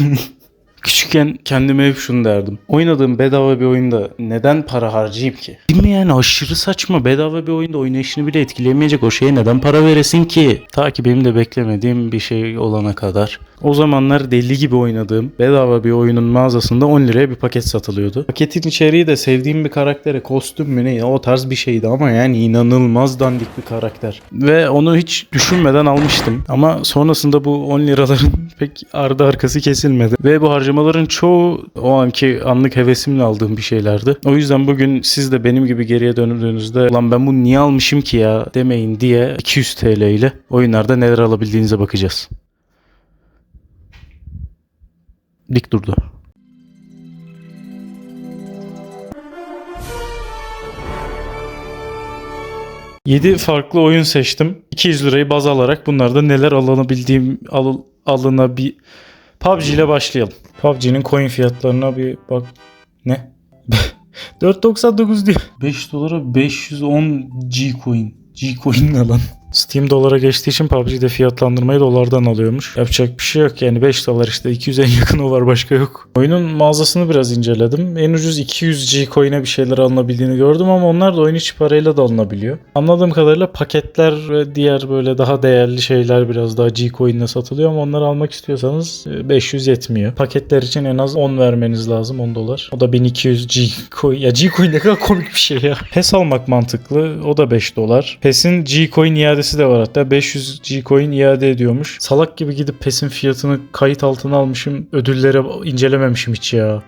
Küçükken kendime hep şunu derdim. Oynadığım bedava bir oyunda neden para harcayayım ki? Mi yani aşırı saçma. Bedava bir oyunda oynayışını bile etkileyemeyecek o şeye neden para veresin ki? Ta ki benim de beklemediğim bir şey olana kadar. O zamanlar deli gibi oynadığım bedava bir oyunun mağazasında 10 liraya bir paket satılıyordu. Paketin içeriği de sevdiğim bir karaktere kostüm mü ne o tarz bir şeydi ama yani inanılmaz dandik bir karakter. Ve onu hiç düşünmeden almıştım. Ama sonrasında bu 10 liraların pek ardı arkası kesilmedi. Ve bu harcamaların çoğu o anki anlık hevesimle aldığım bir şeylerdi. O yüzden bugün siz de benim gibi geriye döndüğünüzde lan ben bunu niye almışım ki ya demeyin diye 200 TL ile oyunlarda neler alabildiğinize bakacağız. Dik durdu. Yedi farklı oyun seçtim. 200 lirayı baz alarak bunlarda neler alınabildiğim al, alınabil PUBG ile başlayalım. PUBG'nin coin fiyatlarına bir bak. Ne? 4.99 diyor. 5 dolara 510 G coin. G coin ne lan? Steam dolara geçtiği için PUBG'de fiyatlandırmayı dolardan alıyormuş. Yapacak bir şey yok yani 5 dolar işte 200'e yakın o var başka yok. Oyunun mağazasını biraz inceledim. En ucuz 200 G coin'e bir şeyler alınabildiğini gördüm ama onlar da oyun içi parayla da alınabiliyor. Anladığım kadarıyla paketler ve diğer böyle daha değerli şeyler biraz daha G coin'le satılıyor ama onları almak istiyorsanız e, 500 yetmiyor. Paketler için en az 10 vermeniz lazım 10 dolar. O da 1200 G coin. Ya G coin ne kadar komik bir şey ya. PES almak mantıklı. O da 5 dolar. PES'in G coin iadesi de var hatta 500 G coin iade ediyormuş. Salak gibi gidip PES'in fiyatını kayıt altına almışım. Ödülleri incelememişim hiç ya.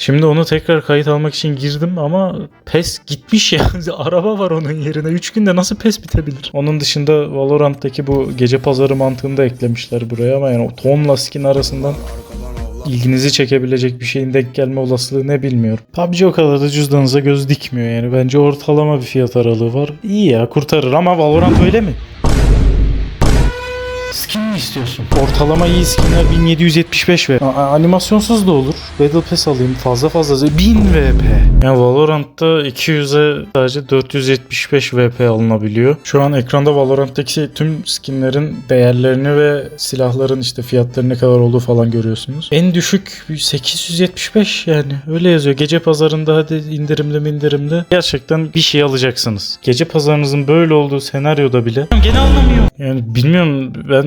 Şimdi onu tekrar kayıt almak için girdim ama PES gitmiş ya. Araba var onun yerine. 3 günde nasıl PES bitebilir? Onun dışında Valorant'taki bu gece pazarı mantığını da eklemişler buraya ama yani o tonla skin arasından ilginizi çekebilecek bir şeyin denk gelme olasılığı ne bilmiyorum. PUBG o kadar da cüzdanınıza göz dikmiyor yani. Bence ortalama bir fiyat aralığı var. İyi ya kurtarır ama Valorant öyle mi? Skin mi istiyorsun? Ortalama iyi skinler 1775 ve animasyonsuz da olur. Battle Pass alayım fazla fazla 1000 VP. Yani Valorant'ta 200'e sadece 475 VP alınabiliyor. Şu an ekranda Valorant'taki tüm skinlerin değerlerini ve silahların işte fiyatları ne kadar olduğu falan görüyorsunuz. En düşük 875 yani öyle yazıyor. Gece pazarında hadi indirimli indirimli. Gerçekten bir şey alacaksınız. Gece pazarınızın böyle olduğu senaryoda bile gene anlamıyor. Yani bilmiyorum ben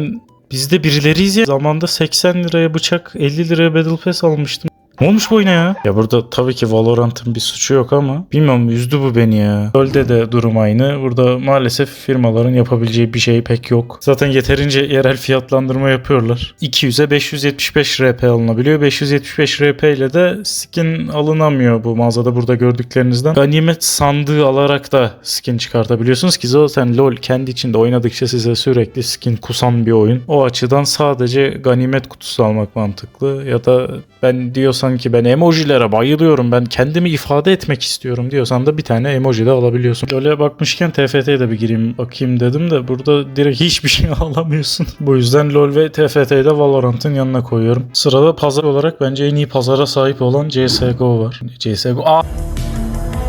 biz de birileriyiz ya. Zamanda 80 liraya bıçak 50 liraya Battle Pass almıştım. Ne olmuş bu oyuna ya? Ya burada tabii ki Valorant'ın bir suçu yok ama bilmiyorum üzdü bu beni ya. LoL'de de durum aynı. Burada maalesef firmaların yapabileceği bir şey pek yok. Zaten yeterince yerel fiyatlandırma yapıyorlar. 200'e 575 RP alınabiliyor. 575 RP ile de skin alınamıyor bu mağazada burada gördüklerinizden. Ganimet sandığı alarak da skin çıkartabiliyorsunuz ki zaten LoL kendi içinde oynadıkça size sürekli skin kusan bir oyun. O açıdan sadece ganimet kutusu almak mantıklı ya da ben diyorsan ki ben emojilere bayılıyorum ben kendimi ifade etmek istiyorum diyorsan da bir tane emoji de alabiliyorsun. Öyle bakmışken TFT'ye de bir gireyim bakayım dedim de burada direkt hiçbir şey alamıyorsun. Bu yüzden LoL ve TFT'yi de Valorant'ın yanına koyuyorum. Sırada pazar olarak bence en iyi pazara sahip olan CSGO var. CSGO Aa!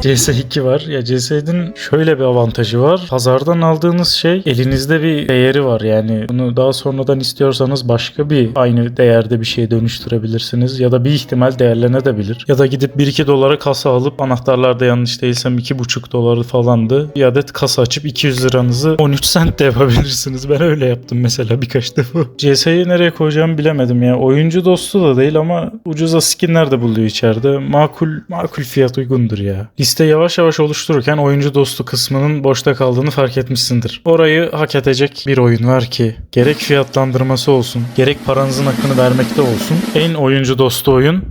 CS2 var. Ya CS'nin şöyle bir avantajı var. Pazardan aldığınız şey elinizde bir değeri var. Yani bunu daha sonradan istiyorsanız başka bir aynı değerde bir şeye dönüştürebilirsiniz. Ya da bir ihtimal değerlenebilir. Ya da gidip 1-2 dolara kasa alıp anahtarlarda yanlış değilsem 2,5 doları falandı. Bir adet kasa açıp 200 liranızı 13 cent de yapabilirsiniz. Ben öyle yaptım mesela birkaç defa. CS'yi nereye koyacağımı bilemedim ya. Oyuncu dostu da değil ama ucuza skinler de buluyor içeride. Makul makul fiyat uygundur ya. Liste yavaş yavaş oluştururken oyuncu dostu kısmının boşta kaldığını fark etmişsindir. Orayı hak edecek bir oyun var ki gerek fiyatlandırması olsun, gerek paranızın hakkını vermekte olsun. En oyuncu dostu oyun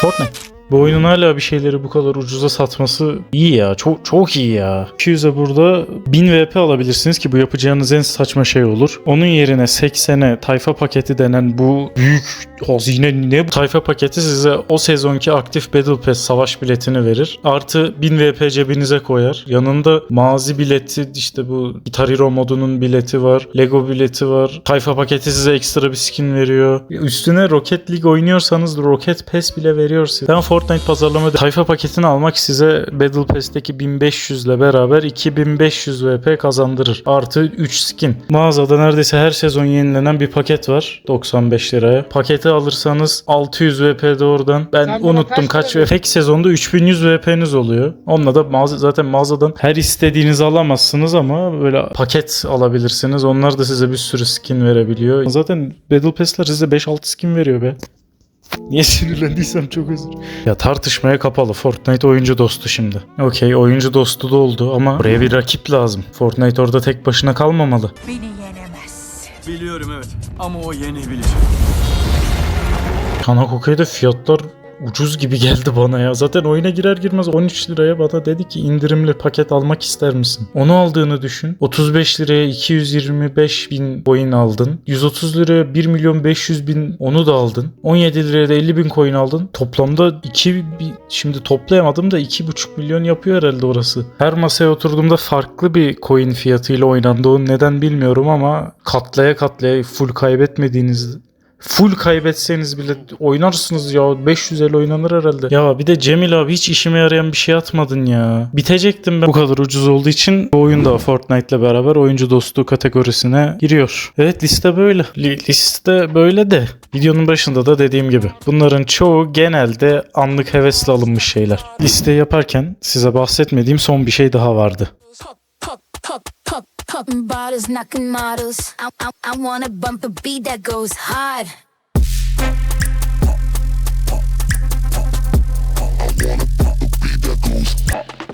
Fortnite. Bu oyunun hala bir şeyleri bu kadar ucuza satması iyi ya. Çok çok iyi ya. 200'e burada 1000 VP alabilirsiniz ki bu yapacağınız en saçma şey olur. Onun yerine 80'e tayfa paketi denen bu büyük hazine ne bu? Tayfa paketi size o sezonki aktif Battle Pass savaş biletini verir. Artı 1000 VP cebinize koyar. Yanında mazi bileti işte bu Guitar Hero modunun bileti var. Lego bileti var. Tayfa paketi size ekstra bir skin veriyor. Üstüne Rocket League oynuyorsanız Rocket Pass bile veriyor size. Ben Fortnite pazarlama tayfa paketini almak size Battle Pass'teki 1500 ile beraber 2500 VP kazandırır. Artı 3 skin. Mağazada neredeyse her sezon yenilenen bir paket var 95 liraya. Paketi alırsanız 600 VP de oradan. Ben Sen unuttum kaç VP. Tek sezonda 3100 VP'niz oluyor. Onunla da mağaza, zaten mağazadan her istediğinizi alamazsınız ama böyle paket alabilirsiniz. Onlar da size bir sürü skin verebiliyor. Zaten Battle Pass'ler size 5-6 skin veriyor be. Niye sinirlendiysem çok özür. Ya tartışmaya kapalı. Fortnite oyuncu dostu şimdi. Okey oyuncu dostu da oldu ama buraya bir rakip lazım. Fortnite orada tek başına kalmamalı. Beni yenemez. Biliyorum evet ama o yenebilir. Kanakoka'da fiyatlar ucuz gibi geldi bana ya. Zaten oyuna girer girmez 13 liraya bana dedi ki indirimli paket almak ister misin? Onu aldığını düşün. 35 liraya 225 bin coin aldın. 130 liraya 1 milyon 500 bin onu da aldın. 17 liraya da 50 bin coin aldın. Toplamda 2 bi- şimdi toplayamadım da 2,5 milyon yapıyor herhalde orası. Her masaya oturduğumda farklı bir coin fiyatıyla oynandı. O neden bilmiyorum ama katlaya katlaya full kaybetmediğiniz Full kaybetseniz bile oynarsınız ya. 500 el oynanır herhalde. Ya bir de Cemil abi hiç işime yarayan bir şey atmadın ya. Bitecektim ben. Bu kadar ucuz olduğu için bu oyun da Fortnite ile beraber oyuncu dostu kategorisine giriyor. Evet liste böyle. Li- liste böyle de. Videonun başında da dediğim gibi. Bunların çoğu genelde anlık hevesle alınmış şeyler. Liste yaparken size bahsetmediğim son bir şey daha vardı. Pop, pop, pop, pop, Popping bottles, knocking models. I, I, I wanna bump a beat that goes hard. I wanna bump a beat that goes pop.